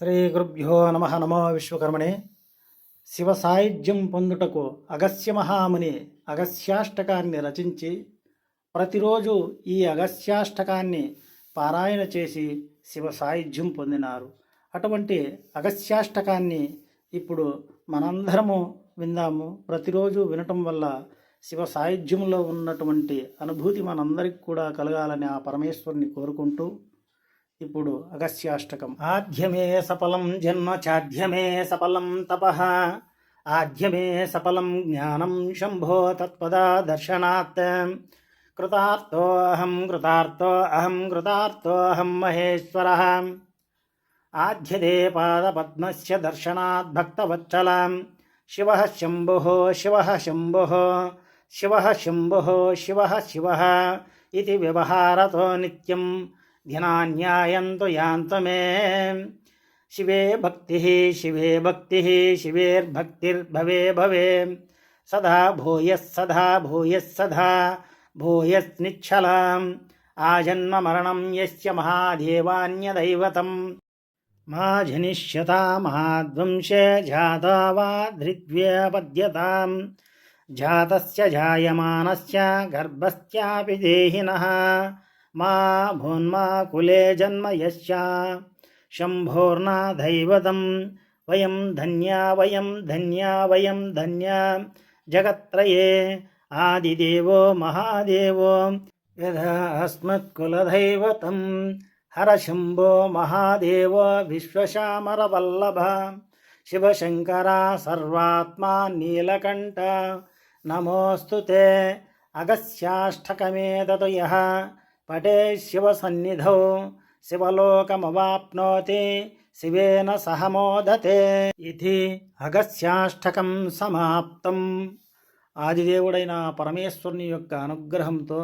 శ్రీ గురుభ్యో నమ నమో విశ్వకర్మణే. శివ సాయుధ్యం పొందుటకు అగస్య మహాముని అగస్యాష్టకాన్ని రచించి ప్రతిరోజు ఈ అగస్యాష్టకాన్ని పారాయణ చేసి శివ సాయుధ్యం పొందినారు. అటువంటి అగస్యాష్టకాన్ని ఇప్పుడు మనందరము విందాము. ప్రతిరోజు వినటం వల్ల శివ సాయుధ్యంలో ఉన్నటువంటి అనుభూతి మనందరికి కూడా కలగాలని ఆ పరమేశ్వరుని కోరుకుంటూ ఇప్పుడు అగస్యాష్టకం ఆద్యమే సఫలం జన్మ చాధ్యమే సఫలం తప. ఆద్యమే సఫలం జ్ఞానం శంభో తత్పదా దర్శనాత్. కృతార్థో అహం కృతార్థో అహం కృతార్థో అహం మహేశ్వర. ఆధ్యదే పాదపద్మస్య దర్శనాత్ భక్తవత్సలాం శివ శంభు శివ శంభు శివ శంభు శివ శివ. ఇది వ్యవహారతో నిత్యం ध्यानान्यायं तु यान्त मे शिवे भक्तिः शिवे भक्तिः, शिवेर्भक्तिर्भवे भवे। सदा भूयः सदा भूयः सदा भूयस्निच्छलाम् आजन्ममरणं यस्य महादेवान्यदैवतं मा जनिष्यता महाद्वंशे जाता वा धृत्व्यपद्यताम् जातस्य जायमानस्य, गर्भस्यापि देहिनः। मा भोन्मा कुले जन्म यस्या शम्भोर्नाथैवतं वयं धन्या वयं धन्या वयं धन्या जगत्त्रये आदिदेवो महादेवो यदा अस्मत्कुलदैवतं हरशम्भो महादेवो विश्वशामरवल्लभ शिवशङ्करा सर्वात्मा नीलकण्ठ नमोऽस्तु ते अगस्याष्टकमे दतु यः పటే శివసన్నిధౌ శివలోకమవాప్నోతి శివేన సహ మోదతే ఇది అగస్యాష్టకం సమాప్తం. ఆదిదేవుడైన పరమేశ్వరుని యొక్క అనుగ్రహంతో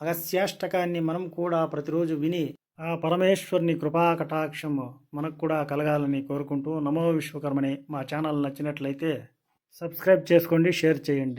అగస్యాష్టకాన్ని మనం కూడా ప్రతిరోజు విని ఆ పరమేశ్వరుని కృపాకటాక్షం మనకు కూడా కలగాలని కోరుకుంటూ నమో విశ్వకర్మని మా ఛానల్ నచ్చినట్లయితే సబ్స్క్రైబ్ చేసుకోండి షేర్ చేయండి.